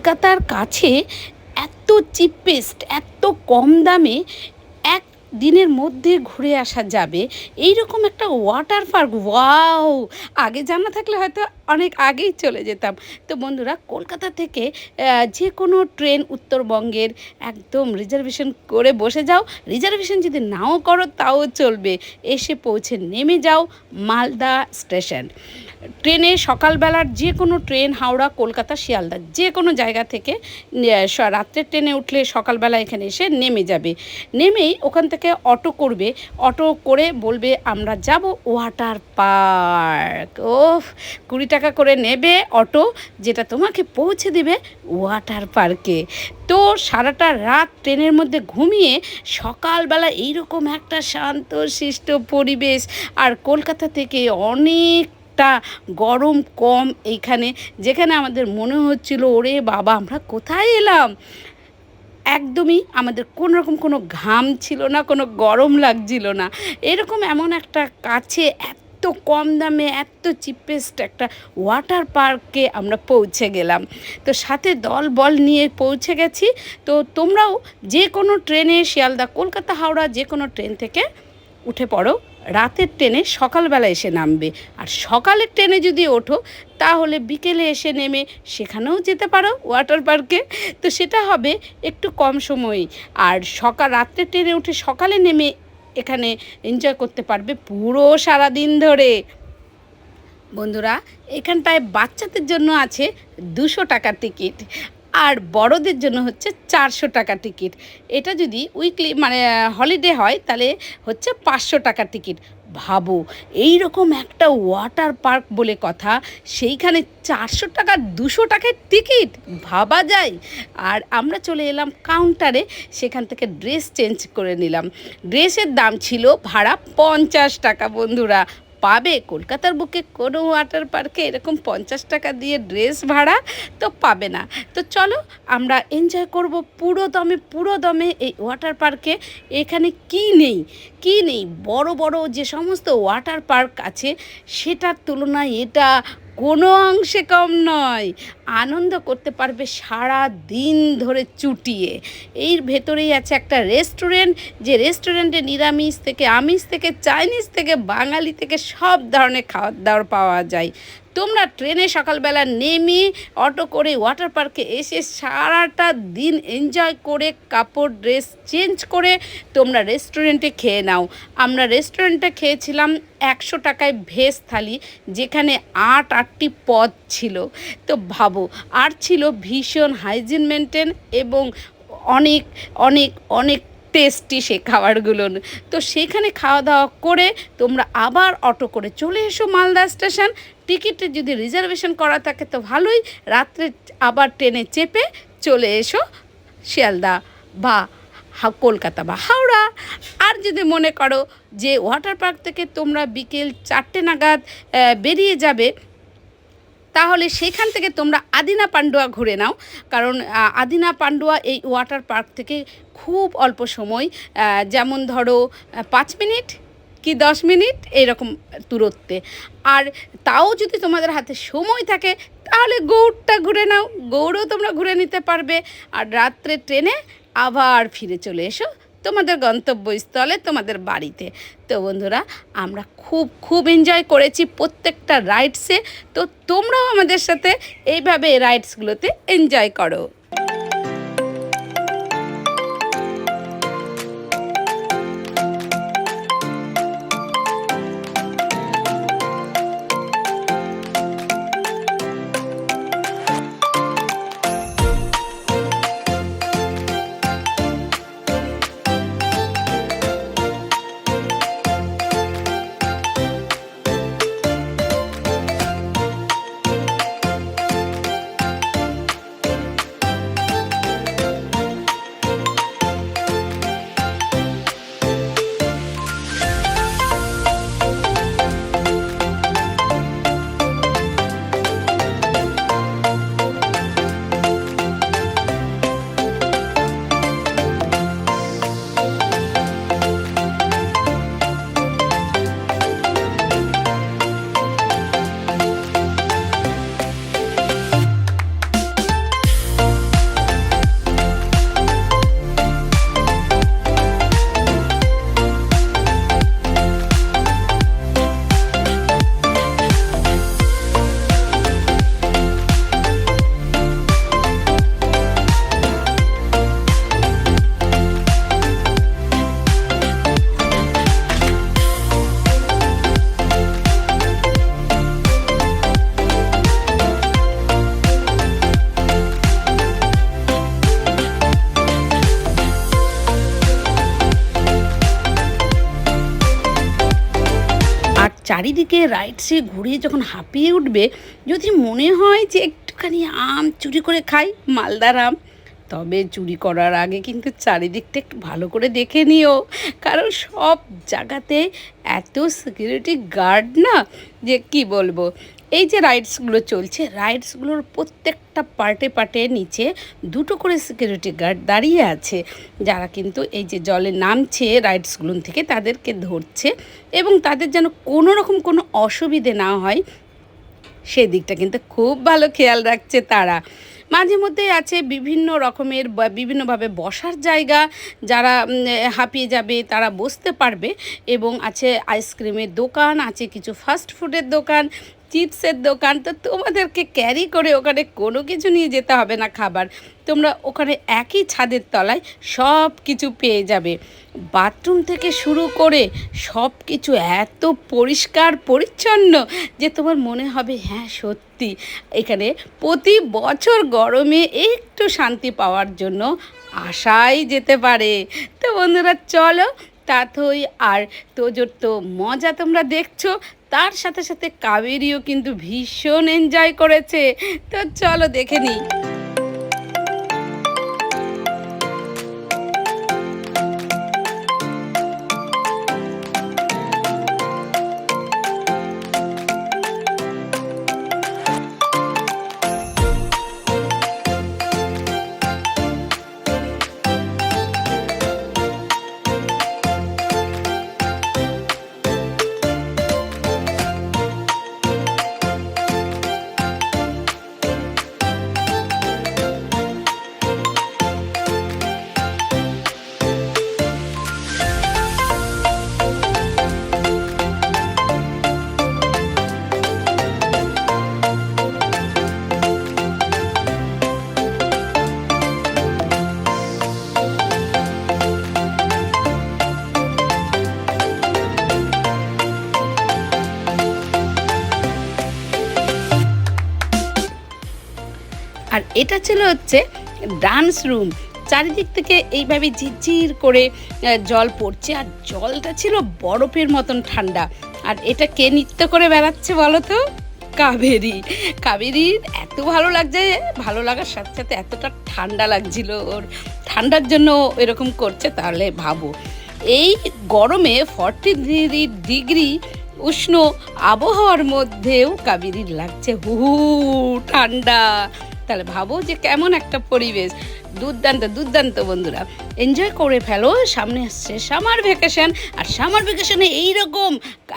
কলকাতার কাছে এত চিপেস্ট এত কম দামে এক দিনের মধ্যে ঘুরে আসা যাবে। এই রকম একটা ওয়াটার পার্ক ওয়াও আগে জানা থাকলে হয়তো অনেক আগেই চলে যেতাম। তো বন্ধুরা, কলকাতা থেকে যে কোনো ট্রেন উত্তরবঙ্গের একদম রিজার্ভেশন করে বসে যাও। রিজার্ভেশন যদি নাও করো, তাও চলবে। এসে পৌঁছে নেমে যাও মালদা স্টেশন। ট্রেনে সকালবেলার যে কোনো ট্রেন হাওড়া, কলকাতা, শিয়ালদা, যে কোনো জায়গা থেকে রাত্রের ট্রেনে উঠলে সকালবেলা এখানে এসে নেমে যাবে। নেমেই ওখান থেকে অটো করবে। অটো করে বলবে, আমরা যাব ওয়াটার পার্ক। ও কুড়ি টাকা করে নেবে অটো, যেটা তোমাকে পৌঁছে দেবে ওয়াটার পার্কে। তো সারাটা রাত ট্রেনের মধ্যে ঘুমিয়ে সকালবেলা এইরকম একটা শান্ত শিষ্ট পরিবেশ। আর কলকাতা থেকে অনেক একটা গরম কম এইখানে, যেখানে আমাদের মনে হচ্ছিল, ওরে বাবা, আমরা কোথায় এলাম? একদমই আমাদের কোনো রকম কোনো ঘাম ছিল না, কোনো গরম লাগছিল না। এরকম এমন একটা কাছে এত কম দামে, এত চিপেস্ট একটা ওয়াটার পার্কে আমরা পৌঁছে গেলাম। তো সাথে দল বল নিয়ে পৌঁছে গেছি। তো তোমরাও যে কোনো ট্রেনে শিয়ালদা কলকাতা হাওড়া যে কোনো ট্রেন থেকে উঠে পড়ো। রাতের ট্রেনে সকালবেলা এসে নামবে। আর সকালের ট্রেনে যদি ওঠো, তাহলে বিকেলে এসে নেমে সেখানেও যেতে পারো ওয়াটার পার্কে তো সেটা হবে একটু কম সময়ই। আর সকাল, রাত্রের ট্রেনে উঠে সকালে নেমে এখানে এনজয় করতে পারবে পুরো সারা দিন ধরে। বন্ধুরা, এখানটায় বাচ্চাদের জন্য আছে দুশো টাকার টিকিট আর বড়দের জন্য হচ্ছে চারশো টাকা টিকিট এটা যদি উইকলি মানে হলিডে হয়, তাহলে হচ্ছে পাঁচশো টাকা টিকিট ভাবো এই রকম একটা ওয়াটার পার্ক বলে কথা, সেইখানে চারশো টাকা, দুশো টাকার টিকিট ভাবা যায়। আর আমরা চলে এলাম কাউন্টারে সেখান থেকে ড্রেস চেঞ্জ করে নিলাম। ড্রেসের দাম ছিল ভাড়া পঞ্চাশ টাকা, বন্ধুরা। পাবে? কলকাতার বুকে কোনো ওয়াটার পার্কে এরকম পঞ্চাশ টাকা দিয়ে ড্রেস ভাড়া তো পাবে না। তো চলো, আমরা এনজয় করব পুরো দমে পুরো দমে এই ওয়াটার পার্কে এখানে কি নেই? কি নেই? বড় বড় যে সমস্ত ওয়াটার পার্ক আছে, সেটার তুলনায় এটা কোনো অংশে কম নয়। আনন্দ করতে পারবে সারা দিন ধরে চুটিয়ে। এই ভেতরেই আছে একটা রেস্টুরেন্ট যে রেস্টুরেন্টে নিরামিষ থেকে আমিষ থেকে চাইনিজ থেকে বাঙালি থেকে সব ধরনের খাওয়ার দাওয়ার পাওয়া যায়। তোমরা ট্রেনে সকালবেলা নেমে অটো করে ওয়াটার পার্কে এসে সারাটা দিন এনজয় করে কাপড়, ড্রেস চেঞ্জ করে তোমরা রেস্টুরেন্টে খেয়ে নাও। আমরা রেস্টুরেন্টে খেয়েছিলাম একশো টাকায় ভেজ থালি, যেখানে আট, আটটি পদ ছিল। তো ভাবো, আর ছিল ভীষণ হাইজিন মেনটেন এবং অনেক অনেক অনেক টেস্টি সে খাবারগুলো। তো সেখানে খাওয়া দাওয়া করে তোমরা আবার অটো করে চলে এসো মালদা স্টেশন। টিকিটে যদি রিজার্ভেশন করা থাকে তো ভালোই। রাত্রে আবার ট্রেনে চেপে চলে এসো শিয়ালদা বা কলকাতা বা হাওড়া। আর যদি মনে করো যে ওয়াটার পার্ক থেকে তোমরা বিকেল চারটে নাগাদ বেরিয়ে যাবে তাহলে সেখান থেকে তোমরা আদিনা পান্ডুয়া ঘুরে নাও। কারণ আদিনা পান্ডুয়া এই ওয়াটার পার্ক থেকে খুব অল্প সময় যেমন ধরো পাঁচ মিনিট কি দশ মিনিট এরকম দূরত্বে। আর তাও যদি তোমাদের হাতে সময় থাকে, তাহলে গৌড়টা ঘুরে নাও। গৌড়ও তোমরা ঘুরে নিতে পারবে। আর রাত্রে ট্রেনে আবার ফিরে চলে এসো। তোমাদের গন্তব্যস্থলে তোমাদের বাড়িতে। তো বন্ধুরা, আমরা খুব খুব এনজয় করেছি প্রত্যেকটা রাইডসে তো তোমরাও আমাদের সাথে এইভাবে রাইডসগুলোতে এনজয় করো। চারিদিকে রাইডসে ঘুরে যখন হাঁপিয়ে উঠবে, যদি মনে হয় যে একটুখানি আম চুরি করে খাই, মালদার আম তবে চুরি করার আগে কিন্তু চারিদিকটা একটু ভালো করে দেখে নিও। কারণ সব জায়গাতে এত সিকিউরিটি গার্ড না, যে কি বলব? এই যে রাইডসগুলো চলছে রাইডসগুলোর প্রত্যেকটা পার্টে পার্টে নিচে দুটো করে সিকিউরিটি গার্ড দাঁড়িয়ে আছে। যারা কিন্তু এই যে জলে নামছে রাইডসগুলো থেকে তাদেরকে ধরছে এবং তাদের যেন কোনো রকম কোনো অসুবিধে না হয়, সেদিকটা কিন্তু খুব ভালো খেয়াল রাখছে তারা। মাঝে মধ্যেই আছে বিভিন্ন রকমের বিভিন্নভাবে বসার জায়গা, যারা হাঁপিয়ে যাবে তারা বসতে পারবে এবং আছে আইসক্রিমের দোকান, আছে কিছু ফাস্ট ফুডের দোকান চিপসের দোকান, তো তোমাদেরকে ক্যারি করে ওখানে কোনো কিছু নিয়ে যেতে হবে না খাবার। তোমরা ওখানে একই ছাদের তলায় সব কিছু পেয়ে যাবে। বাথরুম থেকে শুরু করে সব কিছু এত পরিষ্কার পরিচ্ছন্ন যে তোমার মনে হবে হ্যাঁ সত্যি, এখানে প্রতি বছর গরমে একটু শান্তি পাওয়ার জন্য আসাই যেতে পারে। তো বন্ধুরা, চলো তাথই আর তোজোর তো মজা তোমরা দেখছ তার সাথে সাথে কাবেরিও কিন্তু ভীষণ এনজয় করেছে। তো চলো দেখে নিই। আর এটা ছিল হচ্ছে ডান্স রুম চারিদিক থেকে এইভাবে ঝিরঝির করে জল পড়ছে আর জলটা ছিল বরফের মতন ঠান্ডা। আর এটা কে নৃত্য করে বেড়াচ্ছে বলো তো? কাবেরি। কাবেরির এত ভালো লাগছে, ভালো লাগার সাথে সাথে এতটা ঠান্ডা লাগছিল ওর। ঠান্ডার জন্য এরকম করছে তাহলে ভাবো। এই গরমে ফর্টি ডিগ্রি ডিগ্রি উষ্ণ আবহাওয়ার মধ্যেও কাবেরির লাগছে হু ঠান্ডা। তাহলে ভাবো যে কেমন একটা পরিবেশ। দুর্দান্ত দুর্দান্ত বন্ধুরা। এনজয় করে ফেলো, সামনে আসছে সামার ভ্যাকেশন আর সামার ভ্যাকেশনে এইরকম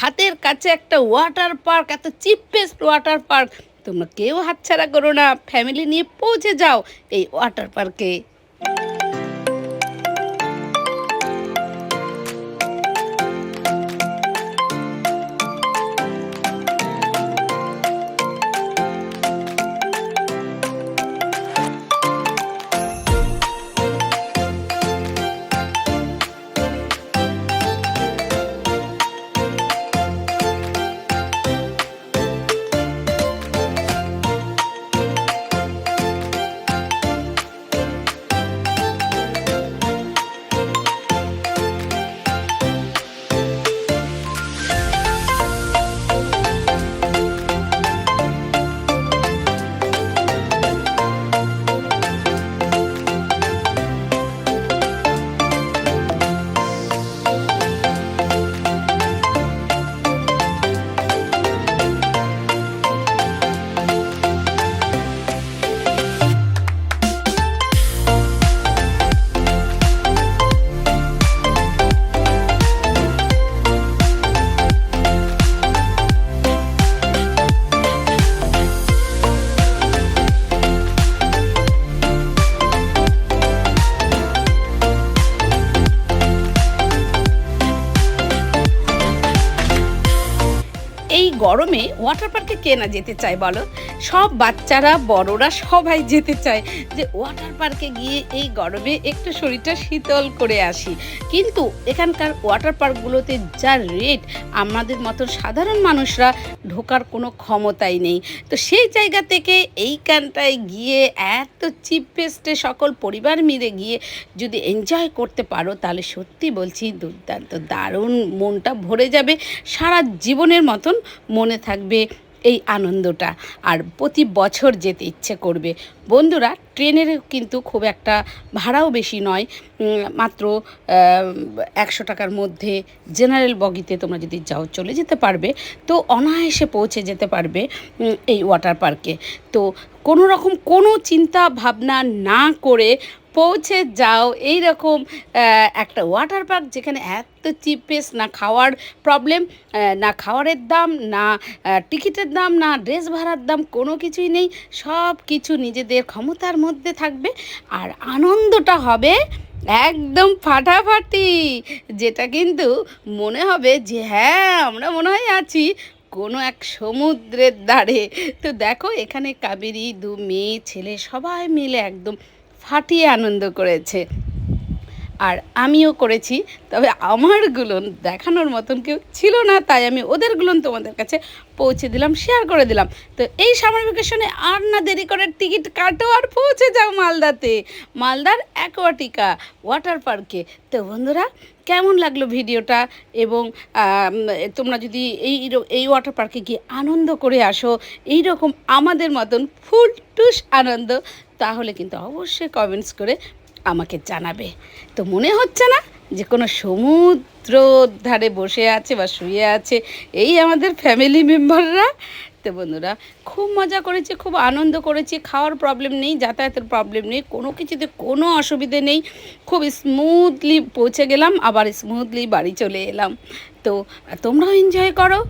হাতের কাছে একটা ওয়াটার পার্ক এত চিপেস্ট ওয়াটার পার্ক তোমরা কেউ হাতছাড়া করো না ফ্যামিলি নিয়ে পৌঁছে যাও এই ওয়াটার পার্কে ওয়াটার পার্কে কে না যেতে চায় বলো? সব বাচ্চারা, বড়রা সবাই যেতে চায় যে ওয়াটার পার্কে গিয়ে এই গরমে একটু শরীরটা শীতল করে আসি। কিন্তু এখানকার ওয়াটার পার্কগুলোতে যা রেট, আমাদের মতো সাধারণ মানুষরা ঢোকার কোনো ক্ষমতাই নেই। তো সেই জায়গা থেকে এইখানটায় গিয়ে এত চিপেস্টে সকল পরিবার মিলে গিয়ে যদি এনজয় করতে পারো, তাহলে সত্যি বলছি দুর্দান্ত, দারুণ মনটা ভরে যাবে। সারা জীবনের মতন মনে থাকবে এই আনন্দটা। আর প্রতি বছর যেতে ইচ্ছে করবে। বন্ধুরা, ট্রেনের কিন্তু খুব একটা ভাড়াও বেশি নয়। মাত্র একশো টাকার মধ্যে জেনারেল বগিতে তোমরা যদি যাও, চলে যেতে পারবে। তো অনায়াসে পৌঁছে যেতে পারবে এই ওয়াটার পার্কে। তো কোনো রকম কোনো চিন্তা ভাবনা না করে পৌঁছে যাও। এই রকম একটা ওয়াটার পার্ক যেখানে এত চিপেস্ট না খাওয়ার প্রবলেম না খাওয়ারের দাম, না টিকিটের দাম, না ড্রেস ভাড়ার দাম, কোনো কিছুই নেই। সব কিছু নিজেদের ক্ষমতার মধ্যে থাকবে। আর আনন্দটা হবে একদম ফাটাফাটি, যেটা কিন্তু মনে হবে যে হ্যাঁ আমরা মনে হয় আছি কোনো এক সমুদ্রের ধারে। তো দেখো, এখানে কাবেরী, দু মেয়ে, ছেলে সবাই মিলে একদম ফাটিয়ে আনন্দ করেছে। আর আমিও করেছি, তবে আমারগুলো দেখানোর মতন কেউ ছিল না, তাই আমি ওদেরগুলো তোমাদের কাছে পৌঁছে দিলাম শেয়ার করে দিলাম। তো এই সামার ভ্যাকেশনে আর না দেরি করে টিকিট কাটো আর পৌঁছে যাও মালদাতে। মালদার অ্যাকোয়াটিকা ওয়াটার পার্কে তো বন্ধুরা, কেমন লাগল ভিডিওটা? এবং তোমরা যদি এই এই ওয়াটার পার্কে গিয়ে আনন্দ করে আসো এই রকম আমাদের মতন ফুল টুস আনন্দ, তাহলে কিন্তু অবশ্যই কমেন্টস করে আমাকে জানাবে। তো মনে হচ্ছে না যে কোনো সমুদ্র ধারে বসে আছে বা শুয়ে আছে এই আমাদের ফ্যামিলি মেম্বাররা তো বন্ধুরা, খুব মজা করেছি, খুব আনন্দ করেছি, খাওয়ার প্রবলেম নেই, যাতায়াতের প্রবলেম নেই, কোনো কিছুতে কোনো অসুবিধে নেই। খুব স্মুথলি পৌঁছে গেলাম, আবার স্মুথলি বাড়ি চলে এলাম। তো তোমরাও এনজয় করো,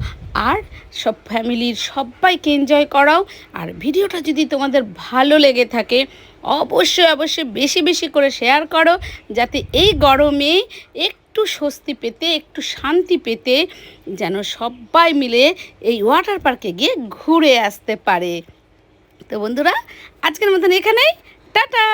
আর সব ফ্যামিলির সবাইকে এনজয় করাও। আর ভিডিওটা যদি তোমাদের ভালো লেগে থাকে অবশ্যই অবশ্যই বেশি বেশি করে শেয়ার করো, যাতে এই গরমে একটু স্বস্তি পেতে, একটু শান্তি পেতে যেন সবাই মিলে এই ওয়াটার পার্কে গিয়ে ঘুরে আসতে পারে। তো বন্ধুরা, আজকের মতন এখানেই, টাটা!